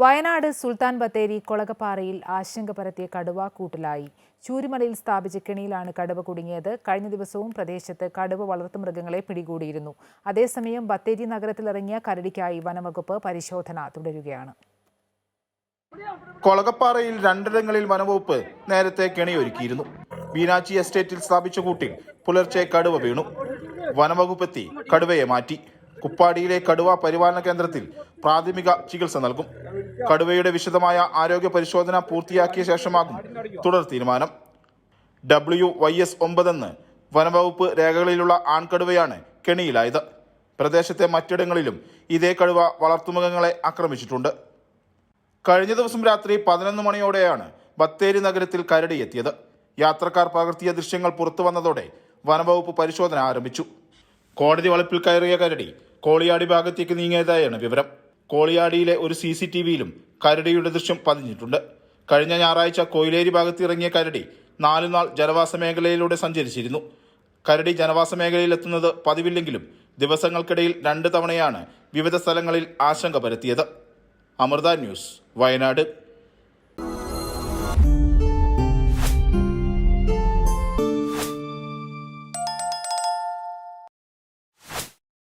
വയനാട് സുൽത്താൻ ബത്തേരി കൊളകപ്പാറയിൽ ആശങ്ക പരത്തിയ കടുവ കൂട്ടിലായി. ചൂരിമലയിൽ സ്ഥാപിച്ച കെണിയിലാണ് കടുവ കുടുങ്ങിയത്. കഴിഞ്ഞ ദിവസവും പ്രദേശത്ത് കടുവ വളർത്തുമൃഗങ്ങളെ പിടികൂടിയിരുന്നു. അതേസമയം ബത്തേരി നഗരത്തിലിറങ്ങിയ കരടിക്കായി വനംവകുപ്പ് പരിശോധന തുടരുകയാണ്. കൊളകപ്പാറയിൽ രണ്ടിടങ്ങളിൽ വനവകുപ്പ് നേരത്തെ കെണിയൊരുക്കിയിരുന്നു. മീനാച്ചി എസ്റ്റേറ്റിൽ സ്ഥാപിച്ച കൂട്ടിൽ പുലർച്ചെ കടുവ വീണു. വനംവകുപ്പെത്തി കടുവയെ മാറ്റി. കുപ്പാടിയിലെ കടുവ പരിപാലന കേന്ദ്രത്തിൽ പ്രാഥമിക ചികിത്സ നൽകും. കടുവയുടെ വിശദമായ ആരോഗ്യ പരിശോധന പൂർത്തിയാക്കിയ ശേഷമാകും തുടർ തീരുമാനം. ഡബ്ല്യു വൈ എസ് ഒമ്പതെന്ന് വനവകുപ്പ് രേഖകളിലുള്ള ആൺകടുവയാണ് കെണിയിലായത്. പ്രദേശത്തെ മറ്റിടങ്ങളിലും ഇതേ കടുവ വളർത്തുമൃഗങ്ങളെ ആക്രമിച്ചിട്ടുണ്ട്. കഴിഞ്ഞ ദിവസം രാത്രി പതിനൊന്ന് മണിയോടെയാണ് ബത്തേരി നഗരത്തിൽ കരടി എത്തിയത് യാത്രക്കാർ പകർത്തിയ ദൃശ്യങ്ങൾ പുറത്തു വന്നതോടെ വനവകുപ്പ് പരിശോധന ആരംഭിച്ചു. കോടതി വളപ്പിൽ കയറിയ കരടി കോളിയാടി ഭാഗത്തേക്ക് നീങ്ങിയതായാണ് വിവരം. കോളിയാടിയിലെ ഒരു സി സി ടി വിയിലും കരടിയുടെ ദൃശ്യം പതിഞ്ഞിട്ടുണ്ട്. കഴിഞ്ഞ ഞായറാഴ്ച കൊയിലേരി ഭാഗത്ത് ഇറങ്ങിയ കരടി നാലുനാൾ ജനവാസ മേഖലയിലൂടെ സഞ്ചരിച്ചിരുന്നു. കരടി ജനവാസ മേഖലയിലെത്തുന്നത് പതിവില്ലെങ്കിലും ദിവസങ്ങൾക്കിടയിൽ രണ്ട് തവണയാണ് വിവിധ സ്ഥലങ്ങളിൽ ആശങ്ക പരത്തിയത്. അമൃത ന്യൂസ് വയനാട്.